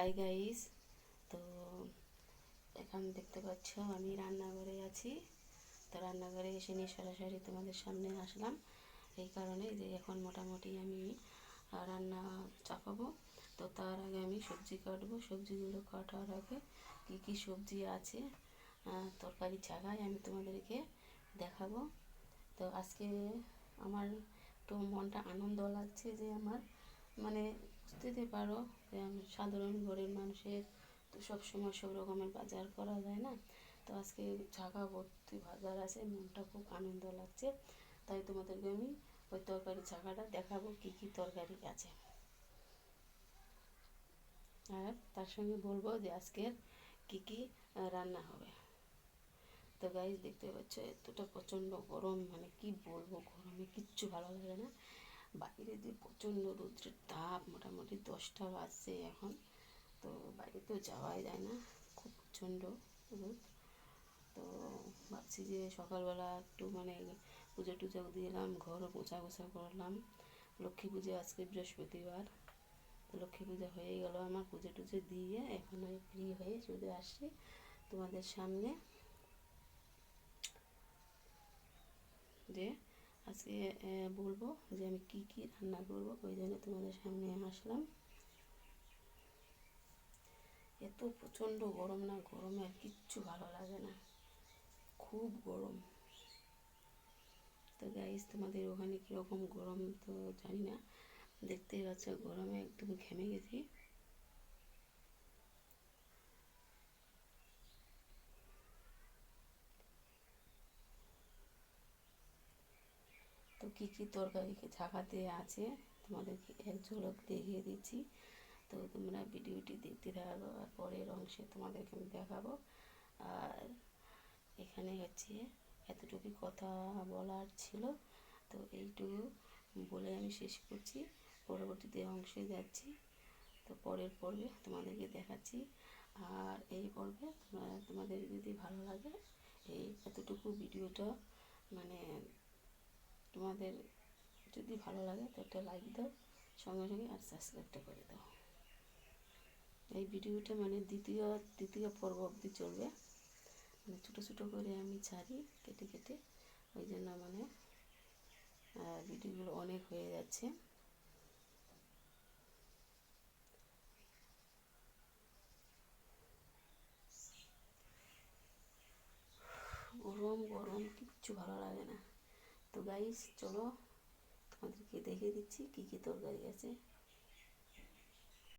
Hi guys তো এখন দেখতে পাচ্ছ, আমি রান্নাঘরে আছি। তো রান্নাঘরে এসে নিয়ে সরাসরি তোমাদের সামনে আসলাম। এই কারণে যে এখন মোটামুটি আমি রান্না চাপাবো। তো তার আগে আমি সবজি কাটবো। সবজিগুলো কাটার আগে কী কী সবজি আছে তরকারি ছাড়াই আমি তোমাদেরকে দেখাবো। তো আজকে আমার একটু মনটা আনন্দ লাগছে যে আমার মানে বুঝতেই পারো। সাধারণ ঘরের মানুষের তো সব সময় সব রকমের বাজার করা যায় না। তো আজকে জায়গা ভর্তি বাজার আছে, মনটা খুব আনন্দ লাগছে। তাই তোমাদেরকে আমি ওই তরকারি ছাকাটা দেখাবো, কী কী তরকারি আছে। আর তার সঙ্গে বলব যে আজকের কি কি রান্না হবে। তো গাইজ দেখতে পাচ্ছ এতটা প্রচণ্ড গরম মানে কি বলব গরমে কিচ্ছু ভালো লাগে না। বাইরে যে প্রচণ্ড রৌদ্রের তাপ, মোটামুটি দশটা বাজছে এখন। তো বাইরে তো যাওয়াই যায় না, খুব প্রচণ্ড রোদ। তো ভাবছি যে সকালবেলা একটু মানে পুজো টুজো দিলাম ঘরও পোছা গোছা করলাম। লক্ষ্মী পুজো আজকে বৃহস্পতিবার। তো লক্ষ্মী পুজো হয়ে গেল আমার পুজো টুজো দিয়ে, এখন আমি ফ্রি হয়ে চলে আসছি তোমাদের সামনে। যে আজকে বলব যে আমি কি কি রান্না করব, ওই জন্য তোমাদের সামনে আসলাম। এত প্রচণ্ড গরম না, গরমে আর কিচ্ছু ভালো লাগে না। খুব গরম। তো গাইস তোমাদের ওখানে কীরকম গরম তো জানি না। দেখতেই পাচ্ছ গরমে একদম ঘেমে গেছি। তো কী কী তরকারি ঝাঁকাতে আছে, তোমাদেরকে এক ঝলক দেখিয়ে দিচ্ছি। তো তোমরা ভিডিওটি দেখতে থাকো আর পরের অংশে তোমাদেরকে আমি দেখাবো। আর এখানে হচ্ছে এতটুকু কথা বলার ছিল, তো এইটুকু বলে আমি শেষ করছি। পরবর্তীতে অংশে যাচ্ছি, তো পরের পর্বে তোমাদেরকে দেখাচ্ছি। আর এই পর্বে তোমাদের যদি ভালো লাগে, এই এতটুকু ভিডিওটা মানে তোমাদের যদি ভালো লাগে তো একটা লাইক দাও, সঙ্গে সঙ্গে আর সাবস্ক্রাইবটা করে দাও। এই ভিডিওটা মানে দ্বিতীয় দ্বিতীয় পর্ব অবধি চলবে। মানে ছোটো ছোটো করে আমি ছাড়ি, কেটে কেটে। ওই জন্য মানে ভিডিওগুলো অনেক হয়ে যাচ্ছে। গরম গরম, কিচ্ছু ভালো লাগে না। তো গাইস চলো তোমাদেরকে দেখিয়ে দিচ্ছি কী কী তরকারি আছে।